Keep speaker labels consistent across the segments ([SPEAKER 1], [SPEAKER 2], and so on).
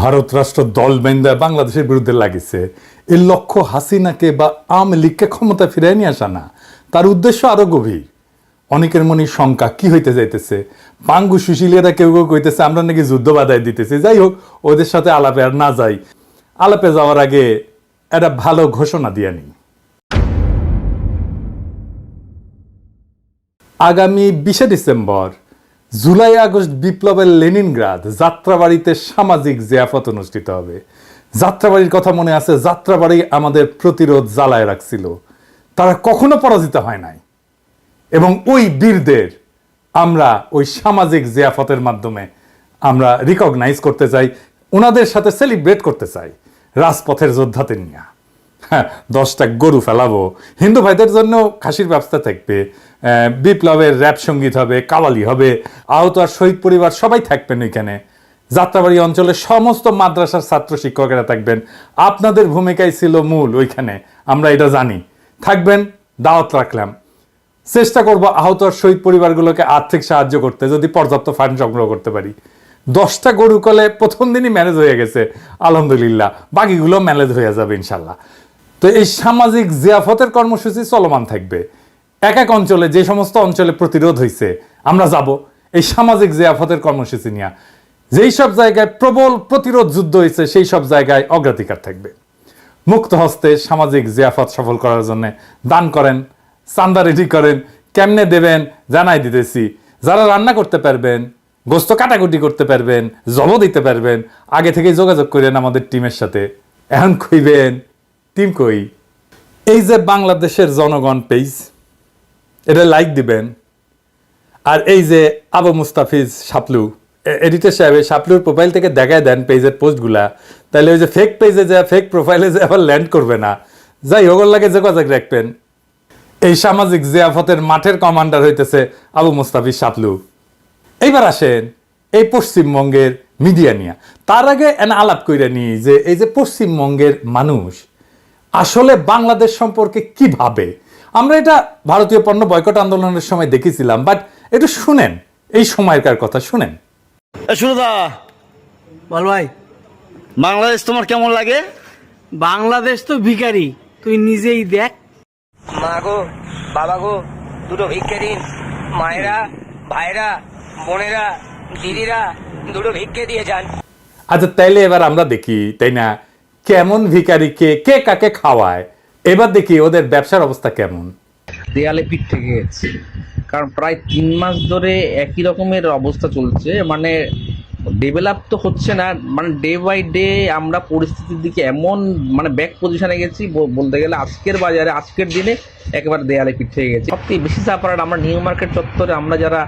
[SPEAKER 1] ভারত রাষ্ট্র দল বেন্দা বাংলাদেশের বিরুদ্ধে লাগিছে। এর লক্ষ্য হাসিনাকে বা আওয়ামী লীগকে ক্ষমতা ফিরিয়ে নিয়ে আসা না। তার উদ্দেশ্য আরও গভীর। অনেকের মনে শঙ্কা, কি হইতে যাইতেছে? পাঙ্গু সুশীলিয়ারা কেউ কেউ কইতেছে, আমরা নাকি যুদ্ধ বাধায় দিতেছি। যাই হোক, ওদের সাথে আলাপে আর না যাই। আলাপে যাওয়ার আগে একটা ভালো ঘোষণা দিয়ে নিই। আগামী বিশে ডিসেম্বর জুলাই আগস্ট বিপ্লবের লেনিনগ্রাদ, যাত্রাবাড়িতে সামাজিক জিয়াফত অনুষ্ঠিত হবে। যাত্রাবাড়ির কথা মনে আছে, যাত্রাবাড়ি আমাদের প্রতিরোধ জ্বালায় রাখছিল। তারা কখনো পরাজিত হয় নাই। এবং ওই বীরদের আমরা ওই সামাজিক জিয়াফতের মাধ্যমে আমরা রিকগনাইজ করতে চাই, ওনাদের সাথে সেলিব্রেট করতে চাই, রাজপথের যোদ্ধাদের নিয়ে দশটা গরু ফেলাবো। হিন্দু ভাইদের জন্য খাসির ব্যবস্থা থাকবে। বিপ্লবের র্যাপ সংগীত হবে, কাওয়ালি হবে, আহত আর শহীদ পরিবার সবাই থাকবেন ওইখানে। যাত্রাবাড়ি অঞ্চলের সমস্ত মাদ্রাসার ছাত্র শিক্ষকেরা থাকবেন। আপনাদের ভূমিকাই ছিল মূল ওইখানে, আমরা এটা জানি। থাকবেন, দাওয়াত রাখলাম। চেষ্টা করব আহত আর শহীদ পরিবারগুলোকে আর্থিক সাহায্য করতে, যদি পর্যাপ্ত ফান্ড সংগ্রহ করতে পারি। দশটা গরু কলে প্রথম দিনই ম্যানেজ হয়ে গেছে, আলহামদুলিল্লাহ। বাকিগুলো ম্যানেজ হয়ে যাবে ইনশাল্লাহ। তো এই সামাজিক জিয়াফতের কর্মসূচি চলমান থাকবে। এক এক অঞ্চলে, যে সমস্ত অঞ্চলে প্রতিরোধ হয়েছে আমরা যাব এই সামাজিক জিয়াফতের কর্মসূচি নিয়ে। যেই সব জায়গায় প্রবল প্রতিরোধ যুদ্ধ হয়েছে সেই সব জায়গায় অগ্রাধিকার থাকবে। মুক্ত হস্তে সামাজিক জিয়াফত সফল করার জন্য দান করেন, চান্দা রেডি করেন, কেমনে দেবেন জানাই দিতেছি। যারা রান্না করতে পারবেন, গোস্ত কাটাকুটি করতে পারবেন জব দিতে পারবেন, আগে থেকে যোগাযোগ করেন আমাদের টিমের সাথে। এখন কইবেন টিম কই? এই যে বাংলাদেশের জনগণ পেজ, এটা লাইক দিবেন। আর এই যে আবু মুস্তাফিজ সাপলু এডিটর সাহেব সাপলুর প্রোফাইল থেকে দেখায় দেন পেজের পোস্টগুলা তাহলে ওই যে ফেক পেজে যা ফেক প্রোফাইলে যে, আবার ল্যান্ড করবে না। যাই হোক লাগে যোগাযোগ রাখবেন। এই সামাজিক জিয়াফতের মাঠের কমান্ডার হইতেছে আবু মুস্তাফিজ সাপলু এইবার আসেন এই পশ্চিমবঙ্গের মিডিয়া নিয়ে। তার আগে এনে আলাপ কইরা নিই যে, এই যে পশ্চিমবঙ্গের মানুষ আসলে বাংলাদেশ সম্পর্কে কি ভাবে? আমরা এটা ভারতীয় পণ্য বয়কট আন্দোলনের সময় দেখেছিলাম বাট একটু শুনেন এই সময়কার কথা শুনেন।
[SPEAKER 2] সুরদা
[SPEAKER 3] বল ভাই।
[SPEAKER 2] বাংলাদেশ তোমার কেমন লাগে?
[SPEAKER 3] বাংলাদেশ তো ভিখারি তুই নিজেই দেখ।
[SPEAKER 4] মা গো বাবা গো দুটো ভিক্ষে দিন। মায়েরা ভাইরা বোনেরা দিদিরা দুটো ভিক্ষে দিয়ে যান।
[SPEAKER 1] আচ্ছা তাইলে এবার আমরা দেখি তাই না? কেমন ভিখারিকে কে কাকে খাওয়ায়? এবার দেখি ওদের ব্যবসার অবস্থা কেমন।
[SPEAKER 5] দেয়ালে পিঠ থেকে গেছে। কারণ প্রায় তিন মাস ধরে একই রকমের অবস্থা চলছে। মানে ডেভেলপ তো হচ্ছে না। মানে ডে বাই ডে আমরা পরিস্থিতির দিকে এমন মানে ব্যাক পজিশনে গেছি বলতে গেলে আজকের বাজারে, আজকের দিনে একেবারে দেয়ালে পিঠ থেকে গেছে। সবথেকে বেশি সাফার আমরা নিউ মার্কেট চত্বরে আমরা যারা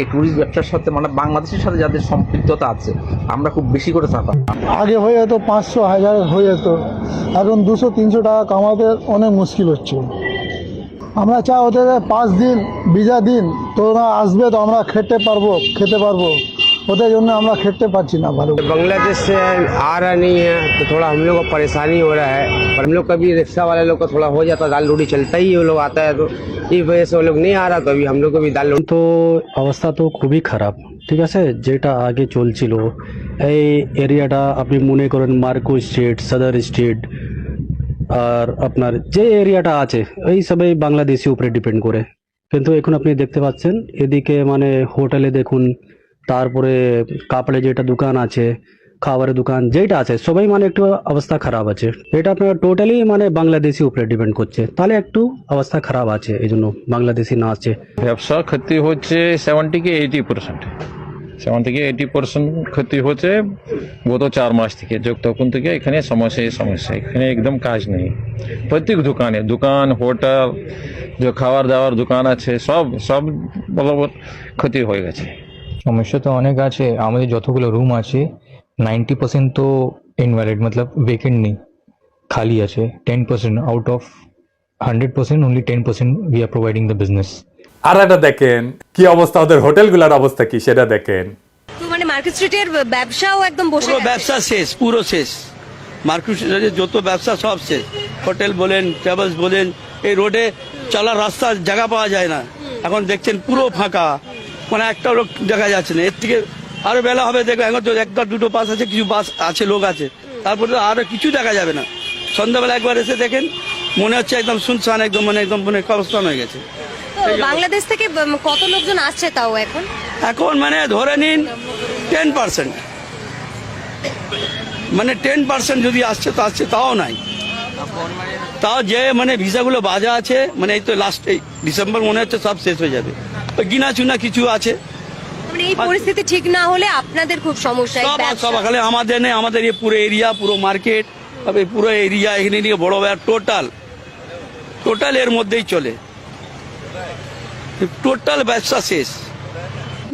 [SPEAKER 5] এই ট্যুরিস্ট ব্যবসার সাথে মানে বাংলাদেশের সাথে যাদের সম্পৃক্ততা আছে, আমরা খুব বেশি করে চাপা।
[SPEAKER 6] আগে হয়ে যেত পাঁচশো, হাজার হয়ে যেত। এখন দুশো, তিনশো টাকা কামাতে অনেক মুশকিল হচ্ছে। আমরা চাই ওদের পাঁচ দিন, বিজা দিন, তোরা আসবে তো আমরা খেতে পারব খেতে পারব। ওদের জন্য আমরা খেতে পারছি না ভালো
[SPEAKER 7] बांग्लादेश से आ रहा नहीं है तो थोड़ा हम लोग को परेशानी हो रहा है और हम लोग का भी रिक्शा वाले लोग का थोड़ा हो जाता है दाल रोटी चलता ही वो लोग आता है तो इस वजह से वो लोग नहीं आ रहा तो अभी हम लोग को भी दाल रोटी
[SPEAKER 8] তো অবস্থা তো খুবই খারাপ ঠিক আছে যেটা আগে চলছিল এই এরিয়াটা আপনি মনে করেন মার্কো স্ট্রিট সদর স্ট্রিট আর আপনার যে এরিয়াটা আছে এই সবাই বাংলাদেশি উপরে ডিপেন্ড করে কিন্তু এখন আপনি দেখতে পাচ্ছেন এদিকে মানে হোটেলে দেখুন তারপরে কাপড়ে যেটা দোকান আছে, খাবারের দোকান যেটা আছে, সবাই মানে একটু অবস্থা খারাপ আছে। এটা আপনার টোটালি মানে বাংলাদেশি উপরে ডিপেন্ড করছে। তাহলে একটু অবস্থা খারাপ আছে এই জন্য বাংলাদেশি না আছে।
[SPEAKER 9] ব্যবসা ক্ষতি হচ্ছে সেভেন্টি কি এইটি পার্সেন্ট সেভেন থেকে এইটি পার্সেন্ট ক্ষতি হচ্ছে গত চার মাস থেকে। যোগ তখন থেকে এখানে সমস্যাই সমস্যা। এখানে একদম কাজ নেই। প্রত্যেক দোকানে, দোকান, হোটেল, যে খাবার দাবার দোকান আছে, সব সব বরাবর ক্ষতি হয়ে গেছে।
[SPEAKER 10] সমস্যা তো অনেক আছে। আমাদের যতগুলো রুম আছে নাইনটি পার্সেন্ট তো ইনভ্যালিড মতলব ভেকেন্ট নেই খালি আছে। Ten percent out of hundred percent only ten percent we are providing the business
[SPEAKER 1] আর একটা দেখেন কি অবস্থা ওদের হোটেলগুলোর অবস্থা কি সেটা দেখেন।
[SPEAKER 11] মানে মার্কেট স্ট্রিটের ব্যবসাও একদম বসে
[SPEAKER 2] পুরো ব্যবসা শেষ পুরো শেষ। মার্কেট যত ব্যবসা সব শেষ। হোটেল বলেন ট্রাভেলস বলেন এই রোডে চলার রাস্তার জায়গা পাওয়া যায় না। এখন দেখছেন পুরো ফাঁকা। মানে একটা লোক দেখা যাচ্ছে না। এর থেকে আরও বেলা হবে দেখো এখন তো একটা দুটো বাস আছে কিছু বাস আছে লোক আছে। তারপরে তো আরও কিছু দেখা যাবে না। সন্ধ্যাবেলা একবার এসে দেখেন মনে হচ্ছে একদম শুনশান একদম মানে একদম মানে কবস্থান হয়ে গেছে।
[SPEAKER 11] বাংলাদেশ থেকে কত লোকজন আসছে তাও এখন?
[SPEAKER 2] এখন মানে ধরে নিন টেন পার্সেন্ট মানে টেন পার্সেন্ট যদি আসছে তো আসছে তাও নাই। তাও যে মানে ভিসাগুলো বাজা আছে মানে এই তো লাস্ট এই ডিসেম্বর মনে হচ্ছে সব শেষ হয়ে যাবে। গিনা চুনা কিছু আছে।
[SPEAKER 11] মানে এই পরিস্থিতি ঠিক না হলে আপনাদের খুব সমস্যা
[SPEAKER 2] সব আমাদের নেই আমাদের এই পুরো এরিয়া পুরো মার্কেট তবে পুরো এরিয়া এখানে নিয়ে বড় টোটাল টোটাল এর মধ্যেই চলে। টোটাল ব্যবসা শেষ।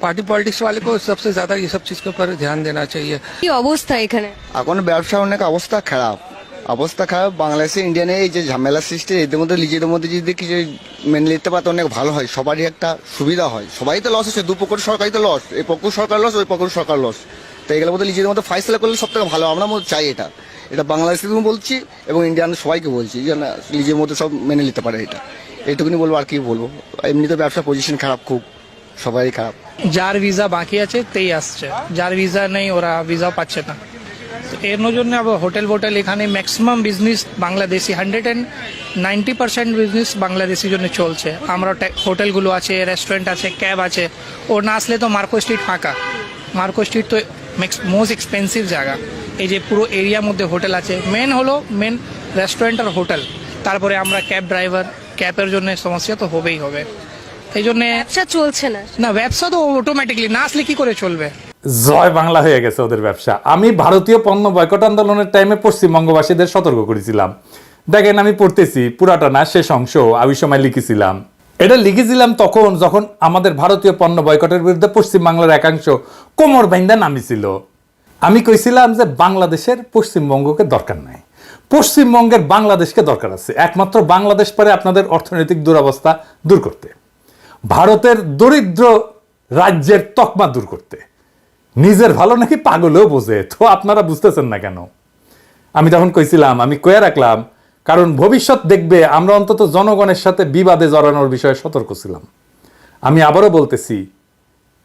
[SPEAKER 12] पार्टी पॉलिटिक्स वाले को सबसे ज्यादा ये सब चीज के ऊपर ध्यान देना चाहिए
[SPEAKER 11] কি অবস্থা এখানে
[SPEAKER 13] এখন ব্যবসা অনেক অবস্থা খারাপ অবস্থা খারাপ বাংলাদেশে ইন্ডিয়ানে এই যে ঝামেলা সৃষ্টি এদের মধ্যে নিজেদের মধ্যে যদি কিছু মেনে নিতে পারতো অনেক ভালো হয় সবারই একটা সুবিধা হয় সবাই তো লস হচ্ছে দু পক্ষ সরকারই তো লস এই পক্ষ সরকার লস ওই পক্ষ সরকার লস তো এগুলোর মধ্যে নিজেদের মধ্যে ফাইসলা করলে সব থেকে ভালো আমরা মধ্যে চাই এটা এটা বাংলাদেশের বলছি এবং ইন্ডিয়ান সবাইকে বলছি যেন নিজের মধ্যে সব মেনে নিতে পারে এটা এইটুকুনি বলবো আর কি বলবো এমনিতে ব্যবসা পজিশন খারাপ খুব সবারই খারাপ
[SPEAKER 12] যার ভিসা বাকি আছে তেই আসছে। যার ভিসা নেই, ওরা ভিসা পাচ্ছে না। এর জন্য আবার হোটেল ফোটেল এখানে maximum business Bangladeshi hundred and ninety percent business Bangladeshi জন্য চলছে। আমরা হোটেলগুলো আছে রেস্টুরেন্ট আছে ক্যাব আছে। ও না আসলে তো মার্কো স্ট্রিট ফাঁকা। মার্কো স্ট্রিট তো মোস্ট এক্সপেন্সিভ জায়গা। এই যে পুরো এরিয়ার মধ্যে হোটেল আছে। মেন হলো মেন রেস্টুরেন্ট আর হোটেল। তারপরে আমরা ক্যাব ড্রাইভার ক্যাবের জন্য সমস্যা তো হবেই হবে। এই জন্যে
[SPEAKER 11] ব্যবসা চলছে না।
[SPEAKER 12] না ব্যবসা তো অটোমেটিকলি না আসলে কি করে চলবে?
[SPEAKER 1] জয় বাংলা হয়ে গেছে ওদের ব্যবসা। আমি ভারতীয় পণ্য বয়কট আন্দোলনের টাইমে পশ্চিমবঙ্গবাসীদের সতর্ক করেছিলাম। দেখেন আমি পড়তেছি পুরাটা না শেষ অংশ আমি সময় লিখেছিলাম। এটা লিখেছিলাম তখন যখন আমাদের ভারতীয় পণ্য বয়কটের বিরুদ্ধে পশ্চিমবাংলার একাংশ কোমর বাইন্দা নামিছিল। আমি কইছিলাম যে বাংলাদেশের পশ্চিমবঙ্গকে দরকার নাই। পশ্চিমবঙ্গের বাংলাদেশকে দরকার আছে। একমাত্র বাংলাদেশ পারে আপনাদের অর্থনৈতিক দুরবস্থা দূর করতে। ভারতের দরিদ্র রাজ্যের তকমা দূর করতে। নিজের ভালো নাকি পাগলেও বোঝে, তো আপনারা বুঝতেছেন না কেন? আমি তখন কইছিলাম, আমি কয়ে রাখলাম, কারণ ভবিষ্যৎ দেখবে, আমরা অন্তত জনগণের সাথে বিবাদে জড়ানোর বিষয়ে সতর্ক ছিলাম। আমি আবারও বলতেছি,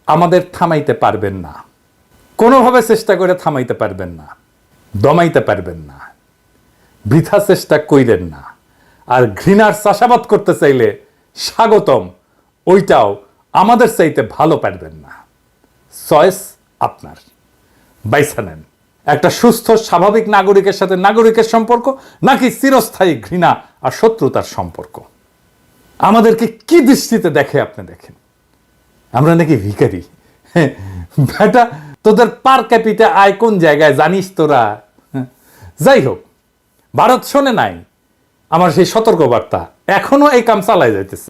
[SPEAKER 1] আমাদের থামাইতে পারবেন না। কোনোভাবে চেষ্টা করে থামাইতে পারবেন না, দমাইতে পারবেন না। বৃথা চেষ্টা কইলেন না। আর ঘৃণার চাষাবাদ করতে চাইলে স্বাগতম। ওইটাও আমাদের চাইতে ভালো পারবেন না। চয়েস আপনার। বাইসা নেন। একটা সুস্থ স্বাভাবিক নাগরিকের সাথে নাগরিকের সম্পর্ক নাকি চিরস্থায়ী ঘৃণা আর শত্রুতার সম্পর্ক? আমাদেরকে কি দৃষ্টিতে দেখে আপনি দেখেন? আমরা নাকি ভিকারি হ্যাঁ, বেটা তোদের পার ক্যাপিটা আয় কোন জায়গায় জানিস তোরা? হ্যাঁ, যাই হোক ভারত শোনে নাই। আমার সেই সতর্কবার্তা এখনও এই কাম চালায় যাইতেছে।